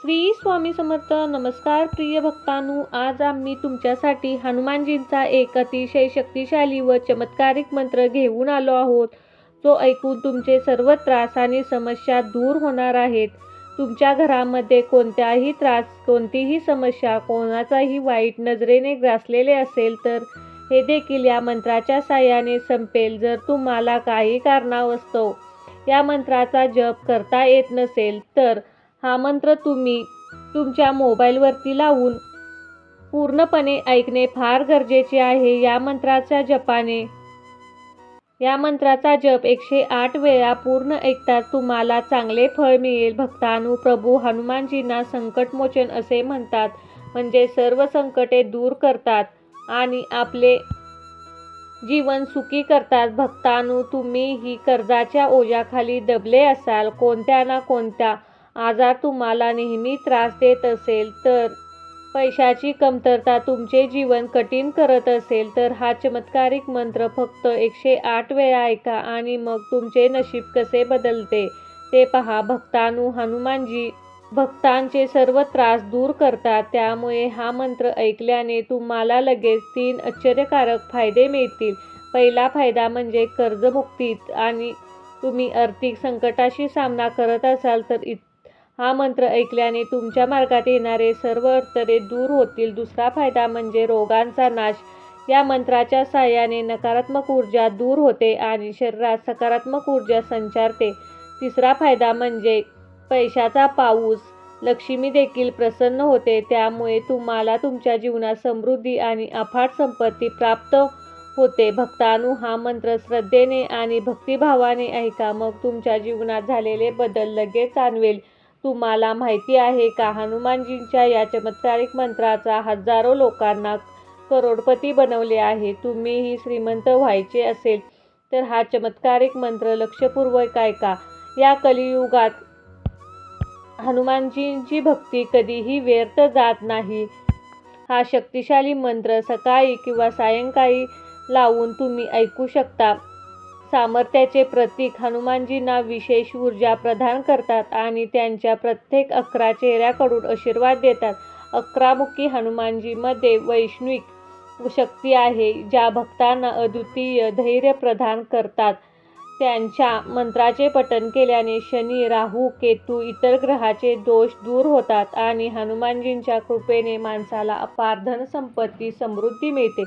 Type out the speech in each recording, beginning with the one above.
श्री स्वामी समर्थ नमस्कार प्रिय भक्तांनो. आज आम्ही तुमच्यासाठी हनुमानजींचा एक अतिशय शक्तिशाली व चमत्कारिक मंत्र घेऊन आलो आहोत. जो ऐकून तुमचे सर्व त्रास आणि समस्या दूर होणार आहेत. तुमच्या घरामध्ये कोणत्याही त्रास कोणतीही समस्या कोणाचाही वाईट नजरेने ग्रासलेले असेल तर हे देखील या मंत्राच्या साह्याने संपेल जर तुम्हाला काही कारणावस्तव. या मंत्राचा जप करता येत नसेल तर हा मंत्र तुम्ही तुमच्या मोबाईलवरती लावून पूर्णपणे ऐकणे फार गरजेचे आहे या मंत्राच्या जपाने. या मंत्राचा जप एकशे आठ वेळा पूर्ण ऐकताच तुम्हाला चांगले फळ मिळेल. भक्तानु प्रभू हनुमानजींना संकटमोचन असे म्हणतात. म्हणजे सर्व संकटे दूर करतात आणि आपले जीवन सुखी करतात. भक्तानु तुम्ही ही कर्जाच्या ओझ्याखाली दबले असाल. कोणत्या ना कोणत्या आजार तुम्हाला नेहमी त्रास देत असेल तर पैशाची कमतरता तुमचे जीवन कठीण करत असेल तर हा चमत्कारिक मंत्र फक्त एकशे आठ वेळा ऐका आणि मग तुमचे नशीब कसे बदलते ते पहा. भक्तानु हनुमानजी भक्तांचे सर्व त्रास दूर करतात त्यामुळे हा मंत्र ऐकल्याने तुम्हाला लगेच तीन आश्चर्यकारक फायदे मिळतील. पहिला फायदा म्हणजे कर्जमुक्तीत आणि तुम्ही आर्थिक संकटाशी सामना करत असाल तर इत हा मंत्र ऐकल्याने तुमच्या मार्गात येणारे सर्व अडथळे दूर होतील. दुसरा फायदा म्हणजे रोगांचा नाश. या मंत्राच्या साहाय्याने नकारात्मक ऊर्जा दूर होते आणि शरीरात सकारात्मक ऊर्जा संचारते. तिसरा फायदा म्हणजे पैशाचा पाऊस. लक्ष्मी देखील प्रसन्न होते. त्यामुळे तुम्हाला तुमच्या जीवनात समृद्धी आणि अफाट संपत्ती प्राप्त होते. भक्तानू हा मंत्र श्रद्धेने आणि भक्तिभावाने ऐका. मग तुमच्या जीवनात झालेले बदल लगेच जाणवेल. तुम्हाला माहिती आहे का? हनुमानजींच्या या चमत्कारिक मंत्राचा हजारो लोकांना करोडपती बनवले आहे. तुम्हीही श्रीमंत व्हायचे असेल तर हा चमत्कारिक मंत्र लक्षपूर्वक ऐका. या कलियुगात हनुमानजींची भक्ती कधीही व्यर्थ जात नाही. हा शक्तिशाली मंत्र सकाळी किंवा सायंकाळी लावून तुम्ही ऐकू शकता. सामर्थ्याचे प्रतीक हनुमानजींना विशेष ऊर्जा प्रदान करतात आणि त्यांच्या प्रत्येक अकरा चेहऱ्याकडून आशीर्वाद देतात. अकरामुखी हनुमानजीमध्ये वैष्णविक शक्ती आहे ज्या भक्तांना अद्वितीय धैर्य प्रदान करतात. त्यांच्या मंत्राचे पठण केल्याने शनी राहू केतू इतर ग्रहाचे दोष दूर होतात आणि हनुमानजींच्या कृपेने माणसाला अपार धनसंपत्ती समृद्धी मिळते.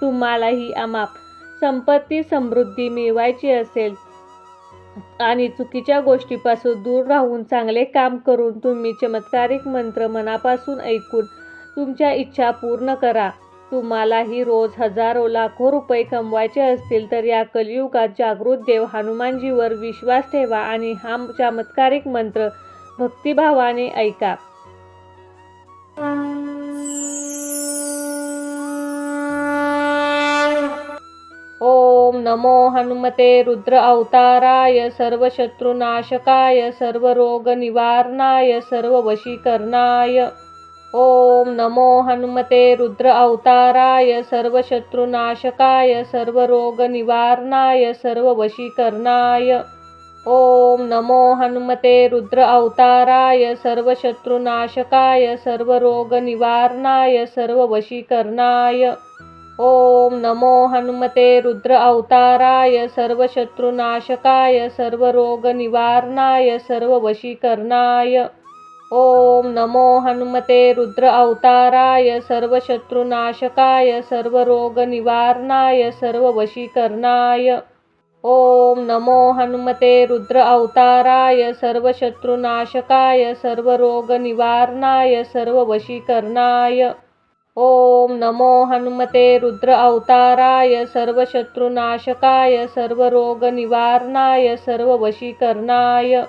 तुम्हालाही अमाप संपत्ती समृद्धी मिळवायची असेल आणि चुकीच्या गोष्टीपासून दूर राहून चांगले काम करून तुम्ही चमत्कारिक मंत्र मनापासून ऐकून तुमच्या इच्छा पूर्ण करा. तुम्हालाही रोज हजारो लाखो रुपये कमवायचे असतील तर या कलियुगात जागृत देव हनुमानजीवर विश्वास ठेवा आणि हा चमत्कारिक मंत्र भक्तिभावाने ऐका. नमो हनुमते रुद्र अवताराय सर्वशत्रुनाशकाय सर्वरोगनिवारणाय सर्ववशीकरणाय. ओम नमो हनुमते रुद्र अवताराय सर्वशत्रुनाशकाय सर्वरोगनिवारणाय सर्ववशीकरणाय. ओम नमो हनुमते रुद्र अवताराय सर्वशत्रुनाशकाय सर्वरोगनिवारणाय सर्ववशीकरणाय. ओम नमो हनुमते रुद्र अवताराय सर्वशत्रुनाशकाय सर्वरोगनिवारणाय सर्ववशीकरणाय ओम नमो हनुमते रुद्र अवताराय सर्वशत्रुनाशकाय सर्वरोगनिवारणाय सर्ववशीकरणाय ओम नमो हनुमते रुद्र अवताराय सर्वशत्रुनाशकाय सर्वरोगनिवारणाय सर्ववशीकरणाय ओम नमो हनुमते रुद्र अवताराय सर्वशत्रुनाशकाय सर्वरोगनिवारणाय सर्ववशीकरणाय.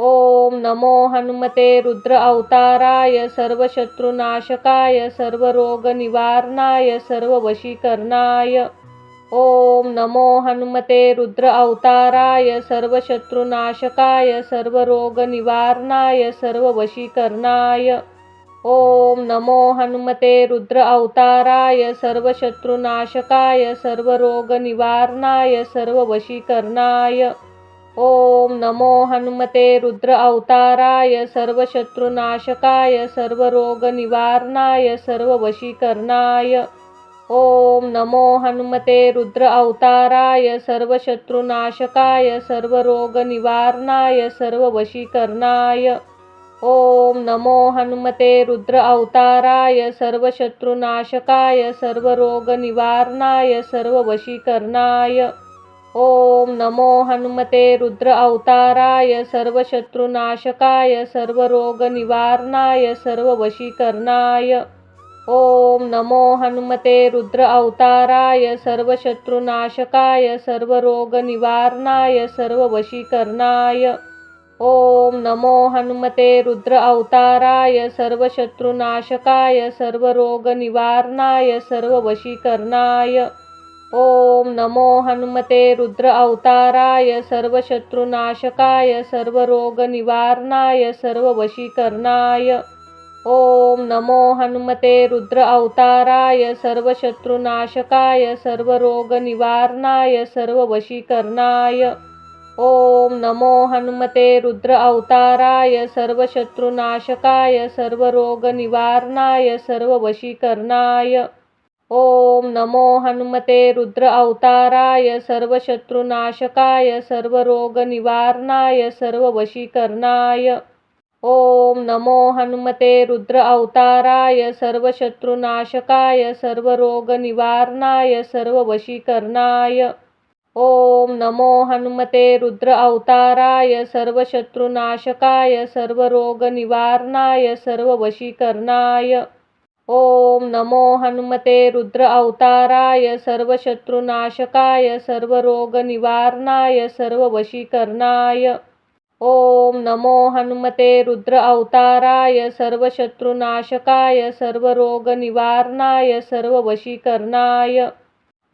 ओम नमो हनुमते रुद्र अवताराय सर्वशत्रुनाशकाय सर्वरोगनिवारणाय सर्ववशीकरणाय. ओम नमो हनुमते रुद्र अवताराय सर्वशत्रुनाशकाय सर्वरोगनिवारणाय सर्ववशीकरणाय. ओम नमो हनुमते रुद्र अवताराय सर्वशत्रुनाशकाय सर्वरोगनिवारणाय सर्ववशीकरणाय ओम नमो हनुमते रुद्र अवताराय सर्वशत्रुनाशकाय सर्वरोगनिवारणाय सर्ववशीकरणाय ओम नमो हनुमते रुद्र अवताराय सर्वशत्रुनाशकाय सर्वरोगनिवारणाय सर्ववशीकरणाय ओम नमो हनुमते रुद्र अवताराय सर्वशत्रुनाशकाय सर्वरोगनिवारणाय सर्ववशीकरणाय ओम नमो हनुमते रुद्र अवताराय सर्वशत्रुनाशकाय सर्वरोगनिवारणाय सर्ववशीकरणाय ओम नमो हनुमते रुद्र अवताराय सर्वशत्रुनाशकाय सर्वरोगनिवारणाय सर्ववशीकरणाय ओम नमो हनुमते रुद्र अवताराय सर्वशत्रुनाशकाय सर्वरोगनिवारणाय सर्ववशीकरणाय. ओम नमो हनुमते रुद्र अवताराय सर्वशत्रुनाशकाय सर्वरोगनिवारणाय सर्ववशीकरणाय. ओम नमो हनुमते रुद्र अवताराय सर्वशत्रुनाशकाय सर्वरोगनिवारणाय सर्ववशीकरणाय. ओम नमो हनुमते रुद्र अवताराय सर्वशत्रुनाशकाय सर्वरोगनिवारणाय सर्ववशीकरणाय ओम नमो हनुमते रुद्र अवताराय सर्वशत्रुनाशकाय सर्वरोगनिवारणाय सर्ववशीकरणाय ओम नमो हनुमते रुद्र अवताराय सर्वशत्रुनाशकाय सर्वरोगनिवारणाय सर्ववशीकरणाय ओम नमो हनुमते रुद्र अवताराय सर्वशत्रुनाशकाय सर्वरोगनिवारणाय सर्ववशीकरणाय ओम नमो हनुमते रुद्र अवताराय सर्वशत्रुनाशकाय सर्वरोगनिवारणाय सर्ववशीकरणाय ओम नमो हनुमते रुद्र अवताराय सर्वशत्रुनाशकाय सर्वरोगनिवारणाय सर्ववशीकरणाय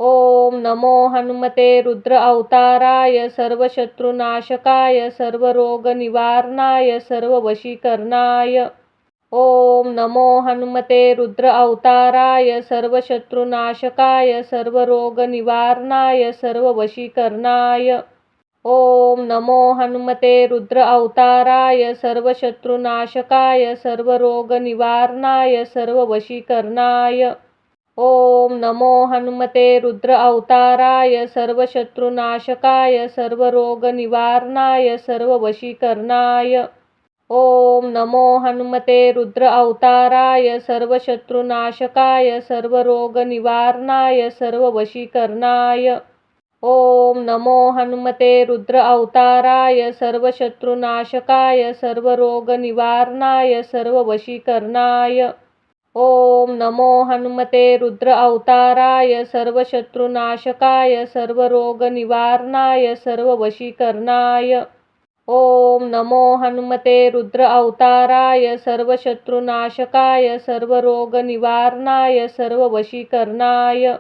ओम नमो हनुमते रुद्र अवताराय सर्वशत्रुनाशकाय सर्वरोगनिवारणाय सर्ववशीकरणाय ओम नमो हनुमते रुद्र अवताराय सर्वशत्रुनाशकाय सर्वरोगनिवारणाय सर्ववशीकरणाय ओम नमो हनुमते रुद्र अवताराय सर्वशत्रुनाशकाय सर्वरोगनिवारणाय सर्ववशीकरणाय ओम नमो हनुमते रुद्र अवताराय सर्वशत्रुनाशकाय सर्वरोगनिवारणाय सर्ववशीकरणाय ओम नमो हनुमते रुद्र अवताराय सर्वशत्रुनाशकाय सर्वरोगनिवारणाय सर्ववशीकरणाय ओम नमो हनुमते रुद्र अवताराय सर्वशत्रुनाशकाय सर्वरोगनिवारणाय सर्ववशीकरणाय ओम नमो हनुमते रुद्र अवताराय सर्वशत्रुनाशकाय सर्वरोगनिवारणाय सर्ववशीकरणाय. ओम नमो हनुमते रुद्र अवताराय सर्वशत्रुनाशकाय सर्वरोगनिवारणाय सर्ववशीकरणाय.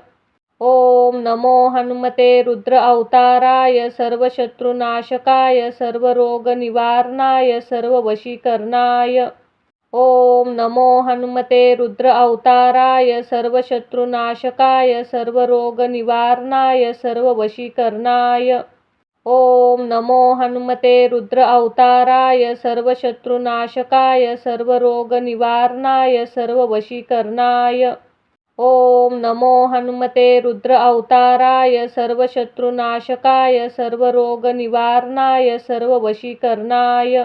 ओम नमो हनुमते रुद्र अवताराय सर्वशत्रुनाशकाय सर्वरोगनिवारणाय सर्ववशीकरणाय. ओम नमो हनुमते रुद्र अवताराय सर्वशत्रुनाशकाय सर्वरोगनिवारणाय सर्ववशीकरणाय ओम नमो हनुमते रुद्र अवताराय सर्वशत्रुनाशकाय सर्वरोगनिवारणाय सर्ववशीकरणाय ओम नमो हनुमते रुद्र अवताराय सर्वशत्रुनाशकाय सर्वरोगनिवारणाय सर्ववशीकरणाय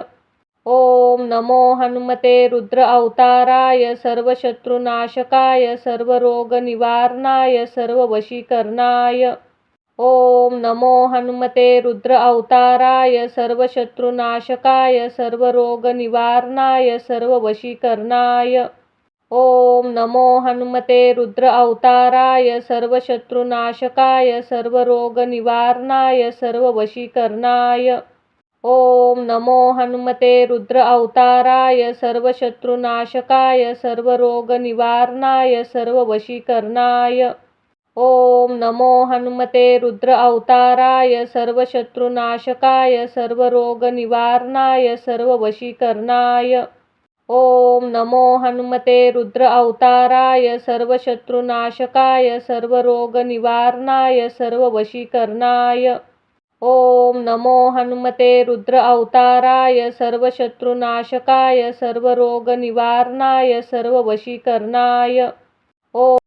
ओम नमो हनुमते रुद्र अवताराय सर्वशत्रुनाशकाय सर्वरोगनिवारणाय सर्ववशीकरणाय ओम नमो हनुमते रुद्र अवताराय सर्वशत्रुनाशकाय सर्वरोगनिवारणाय सर्ववशीकरणाय ओम नमो हनुमते रुद्र अवताराय सर्वशत्रुनाशकाय सर्वरोगनिवारणाय सर्ववशीकरणाय ओम नमो हनुमते रुद्र अवताराय सर्वशत्रुनाशकाय सर्वरोगनिवारणाय सर्ववशीकरणाय ओम नमो हनुमते रुद्र अवताराय सर्वशत्रुनाशकाय सर्वरोगनिवारणाय सर्ववशीकरणाय ओम नमो हनुमते रुद्र अवताराय सर्वशत्रुनाशकाय सर्वरोगनिवारणाय सर्ववशीकरणाय ओम नमो हनुमते रुद्र अवताराय सर्वशत्रुनाशकाय सर्व सर्ववशीकरणाय. ओ